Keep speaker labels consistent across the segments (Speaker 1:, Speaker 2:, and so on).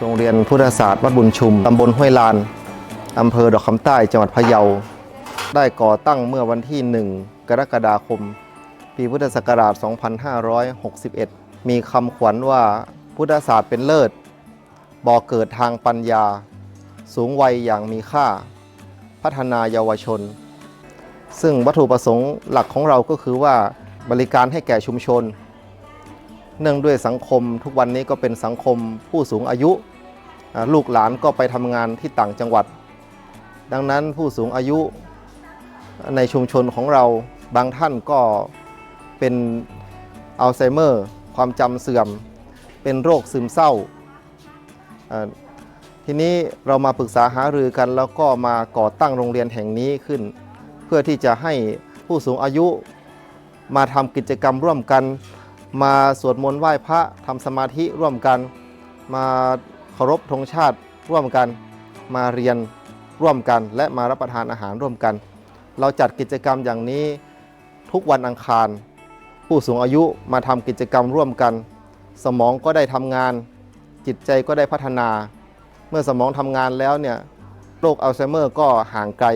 Speaker 1: โรงเรียนพุทธศาสตร์วัดบุญชุม ตำบลห้วยลาน อำเภอดอกคำใต้จังหวัดพะเยา ได้ก่อตั้งเมื่อวันที่ 1 กรกฎาคม ปีพุทธศักราช 2561 มีคำขวัญว่าพุทธศาสตร์เป็นเลิศ บ่อเกิดทางปัญญา สูงวัยอย่างมีค่า พัฒนาเยาวชน ซึ่งวัตถุประสงค์หลักของเราก็คือว่าบริการให้แก่ชุมชน เนื่องด้วยสังคมทุกวันนี้ก็เป็นสังคมผู้สูงอายุ ลูกหลานก็ไปทำงานที่ต่างจังหวัด ดังนั้นผู้สูงอายุในชุมชนของเราบางท่านก็เป็นอัลไซเมอร์ ความจำเสื่อม เป็นโรคซึมเศร้าอ่าทีนี้เรามาปรึกษาหารือกัน แล้วก็มาก่อตั้งโรงเรียนแห่งนี้ขึ้น เพื่อที่จะให้ผู้สูงอายุมาทำกิจกรรมร่วมกัน มาสวดมนต์ไหว้พระทำสมาธิร่วมกัน มาเคารพธงชาติร่วมกัน มาเรียนร่วมกัน และมารับประทานอาหารร่วมกัน เราจัดกิจกรรมอย่างนี้ทุกวันอังคาร ผู้สูงอายุมาทำกิจกรรมร่วมกัน สมองก็ได้ทำงาน จิตใจก็ได้พัฒนา เมื่อสมองทำงานแล้วเนี่ยโรคอัลไซเมอร์ก็ห่างไกล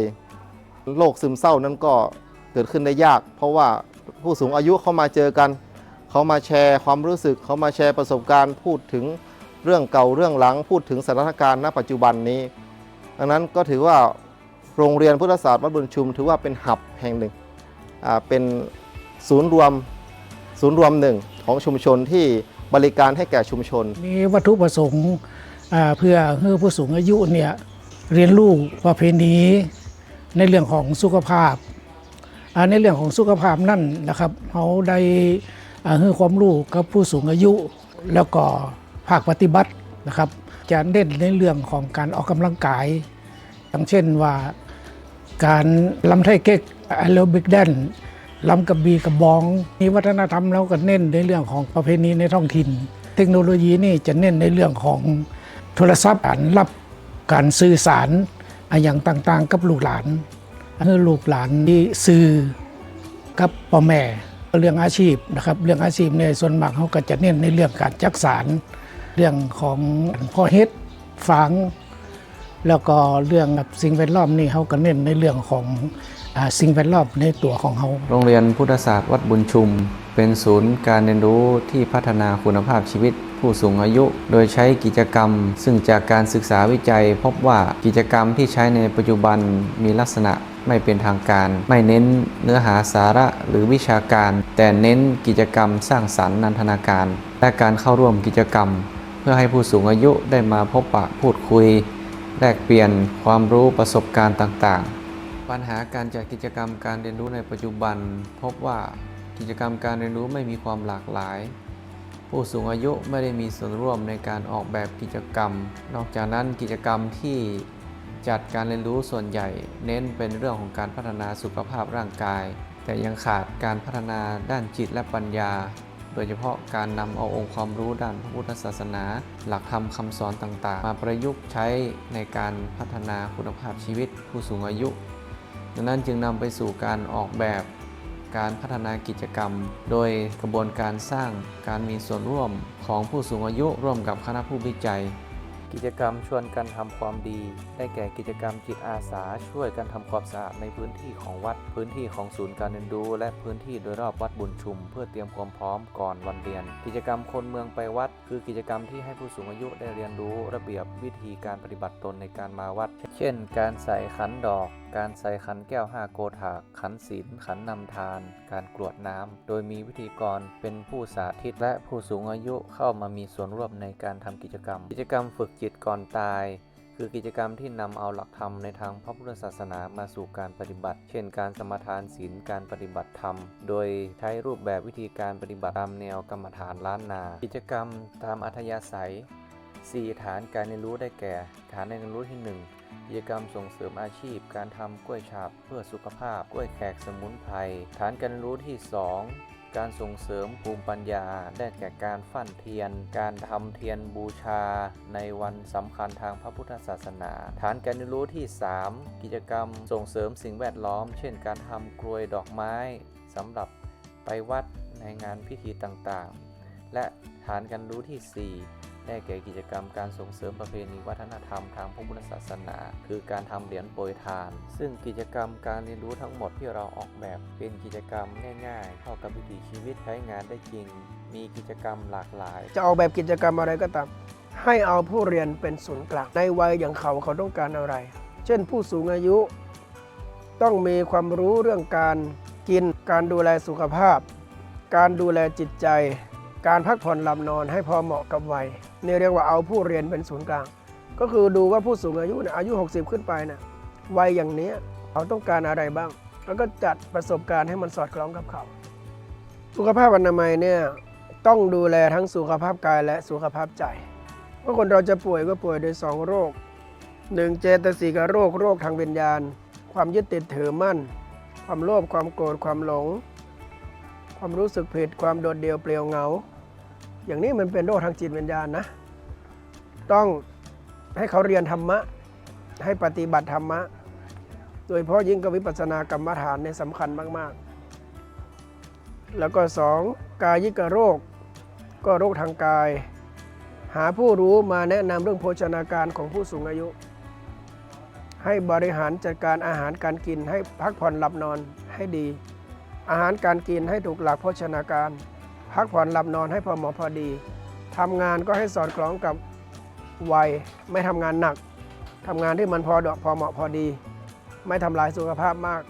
Speaker 1: โรคซึมเศร้านั้นก็เกิดขึ้นได้ยาก เพราะว่าผู้สูงอายุเข้ามาเจอกัน เขามาแชร์ความรู้สึก เขามาแชร์ประสบการณ์พูดถึงเรื่องเก่าเรื่องหลัง พูดถึงสถานการณ์ณปัจจุบันนี้ ดังนั้นก็ถือว่าโรงเรียนพุทธศาสตร์วัดบุญชุม ถือว่าเป็นหับแห่งหนึ่งเป็นศูนย์รวมศูนย์รวมหนึ่งของชุมชนที่บริการให้แก่ชุมชน
Speaker 2: มีวัตถุประสงค์อ่าเพื่อให้ผู้สูงอายุเนี่ยเรียนรู้ประเพณีในเรื่องของสุขภาพ ในเรื่องของสุขภาพนั่นนะครับเขาได้ ให้ความรู้กับผู้สูงอายุ แล้วก็ภาคปฏิบัตินะครับ จะเน้นในเรื่องของการออกกำลังกาย อย่างเช่นว่าการลำไทยเก๊กแอโรบิกแดนลำกระบีกระบองมีวัฒนธรรมแล้วก็เน้นในเรื่องของประเพณีในท้องถิ่น เทคโนโลยีนี่จะเน้นในเรื่องของโทรศัพท์การรับการสื่อสารอะอย่างต่างๆ กับลูกหลานให้ลูกหลานที่สื่อกับพ่อแม่ เรื่องอาชีพนะครับเรื่องอาชีพเนี่ยส่วนมากเขาก็จะเน้นในเรื่องการจักสารเรื่องของพ่อเฮ็ดฝังแล้วก็เรื่องแบบสิ่งแวดล้อมนี่เขาก็เน้นในเรื่องของอสิ่งแวดล้อมในตัวของเขา
Speaker 3: โรงเรียนพุทธศาสตร์วัดบุญชุม เป็นศูนย์การเรียนรู้ที่พัฒนาคุณภาพชีวิต ผู้สูงอายุ โดยใช้กิจกรรม ซึ่งจากการศึกษาวิจัย พบว่ากิจกรรมที่ใช้ในปัจจุบันมีลักษณะไม่เป็นทางการ ไม่เน้นเนื้อหาสาระหรือวิชาการ แต่เน้นกิจกรรมสร้างสรรค์นันทนาการ และการเข้าร่วมกิจกรรม เพื่อให้ผู้สูงอายุได้มาพบปะพูดคุย แลกเปลี่ยนความรู้ประสบการณ์ต่างๆ ปัญหาการจัดกิจกรรมการเรียนรู้ในปัจจุบัน พบว่ากิจกรรมการเรียนรู้ไม่มีความหลากหลาย ผู้สูงอายุไม่ได้มีส่วนร่วมในการออกแบบกิจกรรม นอกจากนั้นกิจกรรมที่จัดการเรียนรู้ส่วนใหญ่ เน้นเป็นเรื่องของการพัฒนาสุขภาพร่างกาย แต่ยังขาดการพัฒนาด้านจิตและปัญญา โดยเฉพาะการนำเอาองค์ความรู้ด้านพระพุทธศาสนา หลักธรรมคำสอนต่างๆ มาประยุกต์ใช้ในการพัฒนาคุณภาพชีวิตผู้สูงอายุ ดังนั้นจึงนำไปสู่การออกแบบ การพัฒนากิจกรรม โดยกระบวนการสร้างการมีส่วนร่วมของผู้สูงอายุร่วมกับคณะผู้วิจัย กิจกรรมชวนกันทำความดี ได้แก่กิจกรรมจิตอาสา ช่วยกันทำความสะอาดในพื้นที่ของวัด พื้นที่ของศูนย์การเรียนรู้และพื้นที่โดยรอบวัดบุญชุม เพื่อเตรียมความพร้อมก่อนวันเรียน กิจกรรมคนเมืองไปวัด คือกิจกรรมที่ให้ผู้สูงอายุได้เรียนรู้ระเบียบวิธีการปฏิบัติตนในการมาวัด เช่น การใส่ขันดอกการใส่ขันแก้วห้าโกถากขันศีลขันนำทาน การกรวดน้ำ โดยมีวิธีกรเป็นผู้สาธิตและผู้สูงอายุเข้ามามีส่วนร่วมในการทำกิจกรรม กิจกรรมฝึกจิตก่อนตายคือกิจกรรมที่นำเอาหลักธรรมในทางพระพุทธศาสนามาสู่การปฏิบัติ เช่น การสมทานศีล การปฏิบัติธรรม โดยใช้รูปแบบวิธีการปฏิบัติตามแนวกรรมฐานล้านนา กิจกรรมตามอัธยาศัย 4 ฐานการเรียนรู้ได้แก่ ฐานการเรียนรู้ที่ 1 กิจกรรมส่งเสริมอาชีพ การทำกล้วยฉาบเพื่อสุขภาพ กล้วยแขกสมุนไพร ฐานการเรียนรู้ที่ 2การส่งเสริมภูมิปัญญา ได้แก่การฟั่นเทียน การทำเทียนบูชา ในวันสำคัญทางพระพุทธศาสนา ฐานการเรียนรู้ที่ 3 กิจกรรมส่งเสริมสิ่งแวดล้อม เช่น การทำกลวยดอกไม้สำหรับไปวัดในงานพิธีต่างๆ และฐานการรู้ที่ 4 ได้แก่กิจกรรมการส่งเสริมประเพณีวัฒนธรรมทางพระพุทธศาสนา คือการทำเหรียญโปรยทาน ซึ่งกิจกรรมการเรียนรู้ทั้งหมดที่เราออกแบบเป็นกิจกรรมง่ายๆ เข้ากับวิถีชีวิตใช้งานได้จริง มีกิจกรรมหลากหลาย
Speaker 4: จะออกแบบกิจกรรมอะไรก็ตาม ให้เอาผู้เรียนเป็นศูนย์กลางในวัยอย่างเขาเขาต้องการอะไร เช่นผู้สูงอายุ ต้องมีความรู้เรื่องการกิน การดูแลสุขภาพ การดูแลจิตใจ การพักผ่อนหลับนอนให้พอเหมาะกับวัยนี่เรียกว่าเอาผู้เรียนเป็นศูนย์กลาง ก็คือดูว่าผู้สูงอายุเนี่ยอายุ 60 ขึ้นไปนะวัยอย่างนี้เขาต้องการอะไรบ้าง แล้วก็จัดประสบการณ์ให้มันสอดคล้องกับเขา สุขภาพอนามัยเนี่ยต้องดูแลทั้งสุขภาพกายและสุขภาพใจเพราะคนเราจะป่วยก็ป่วยโดยสองโรคหนึ่งเจตสิกโรคโรคทางวิญญาณ ความยึดติดถือมั่น ความโลภความโกรธความหลง ความรู้สึกผิดความโดดเดี่ยวเปลี่ยวเหงา อย่างนี้มันเป็นโรคทางจิตวิญญาณนะ ต้องให้เขาเรียนธรรมะ ให้ปฏิบัติธรรมะ โดยเฉพาะยิ่งกับวิปัสสนากรรมฐานเนี่ยสำคัญมาก ๆ แล้วก็สองกายิกโรค ก็โรคทางกาย หาผู้รู้มาแนะนำเรื่องโภชนาการของผู้สูงอายุ ให้บริหารจัดการอาหารการกินให้พักผ่อนหลับนอนให้ดี อาหารการกินให้ถูกหลักโภชนาการ พักผ่อนหลับนอนให้พอเหมาะพอดี ทำงานก็ให้สอดคล้องกับวัย ไม่ทำงานหนัก ทำงานที่มันพอเหมาะพอเหมาะพอดี ไม่ทำลายสุขภาพมาก